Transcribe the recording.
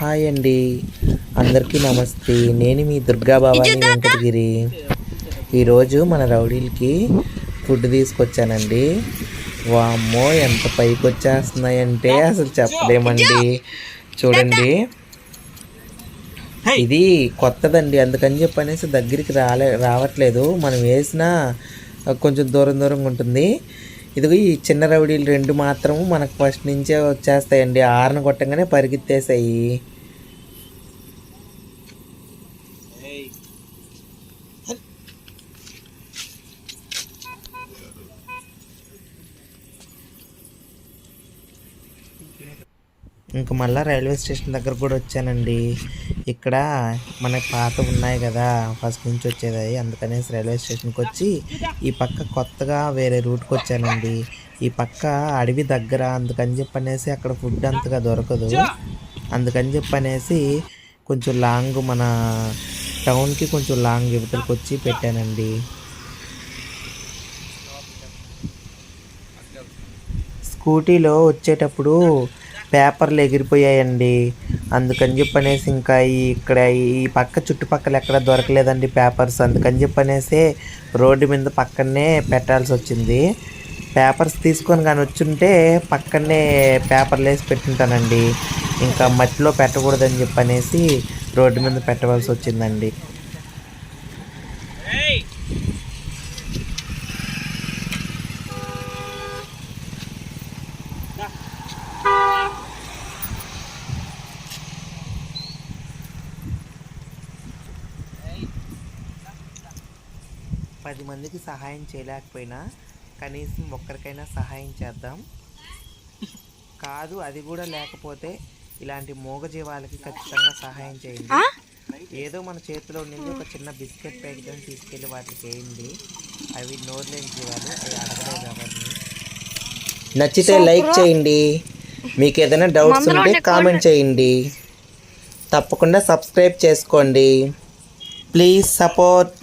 Hi అండి. అందరికీ నమస్తే. నేను మీ దుర్గా భవాని వెంకటగిరి. ఈరోజు మన రౌడీలకి ఫుడ్ తీసుకొచ్చానండి. వామ్మో ఎంత పైకి వచ్చేస్తున్నాయంటే అసలు చెప్పలేమండి. చూడండి. ఇది కొత్తదండి. అందుకని చెప్పనేసి దగ్గరికి రాలే రావట్లేదు. మనం వేసిన కొంచెం దూరం దూరంగా ఉంటుంది. ఇదిగో ఈ చిన్న రౌడీలు రెండు మాత్రము మనకు ఫస్ట్ నుంచే వచ్చేస్తాయండి. ఆరున కొట్టంగానే పరిగెత్తేసాయి. ఇంక మళ్ళీ రైల్వే స్టేషన్ దగ్గర కూడా వచ్చానండి. ఇక్కడ మన పాత ఉన్నాయి కదా ఫస్ట్ నుంచి వచ్చేది అందుకనేసి రైల్వే స్టేషన్కి వచ్చి ఈ పక్క కొత్తగా వేరే రూట్కి వచ్చానండి. ఈ పక్క అడవి దగ్గర అందుకని చెప్పనేసి అక్కడ ఫుడ్ అంతగా దొరకదు. అందుకని చెప్పనేసి కొంచెం లాంగ్ మన టౌన్కి కొంచెం లాంగ్ యువతలకు వచ్చి పెట్టానండి. స్కూటీలో వచ్చేటప్పుడు పేపర్లు ఎగిరిపోయాయండి. అందుకని చెప్పనేసి ఇంకా ఈ ఇక్కడ ఈ పక్క చుట్టుపక్కల ఎక్కడ దొరకలేదండి పేపర్స్. అందుకని చెప్పనేసి రోడ్డు మీద పక్కనే పెట్టాల్సి వచ్చింది. పేపర్స్ తీసుకొని కానీ వచ్చుంటే పక్కనే పేపర్లు వేసి పెట్టుంటానండి. ఇంకా మట్టిలో పెట్టకూడదని చెప్పనేసి రోడ్డు మీద పెట్టవలసి వచ్చిందండి. పది మందికి సహాయం చేయలేకపోయినా కనీసం ఒక్కరికైనా సహాయం చేద్దాం. కాదు అది కూడా లేకపోతే ఇలాంటి మూగజీవాలకి ఖచ్చితంగా సహాయం చేయండి. ఏదో మన చేతిలో ఉండింది ఒక చిన్న బిస్కెట్ ప్యాకెట్ తీసుకెళ్ళి వాటికి వేయండి. అవి నోరులేని జీవాలు అవి అడగలేదు ఎవరిని. నచ్చితే లైక్ చేయండి. మీకు ఏదైనా డౌట్స్ ఉంటే కామెంట్ చేయండి. తప్పకుండా సబ్స్క్రైబ్ చేసుకోండి. Please support